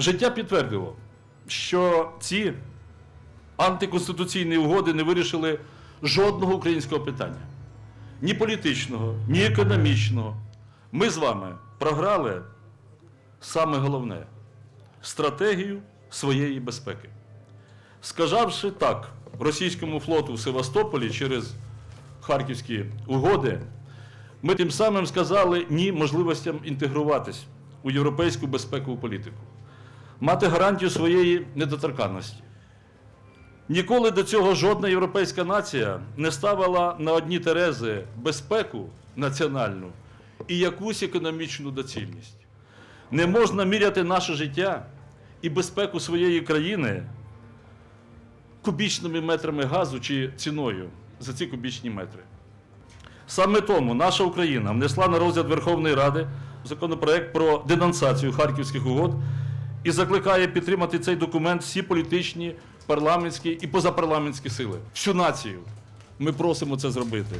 Життя підтвердило, що ці антиконституційні угоди не вирішили жодного українського питання. Ні політичного, ні економічного. Ми з вами програли саме головне стратегію своєї безпеки. Сказавши так російському флоту в Севастополі через харківські угоди, ми тим самим сказали ні можливостям інтегруватись у європейську безпекову політику, мати гарантію своєї недоторканності. Ніколи до цього жодна європейська нація не ставила на одні терези безпеку національну і якусь економічну доцільність. Не можна міряти наше життя і безпеку своєї країни кубічними метрами газу чи ціною за ці кубічні метри. Саме тому наша Україна внесла на розгляд Верховної Ради законопроект про денонсацію харківських угод і закликає підтримати цей документ всі політичні, парламентські і позапарламентські сили. Всю націю. Ми просимо це зробити.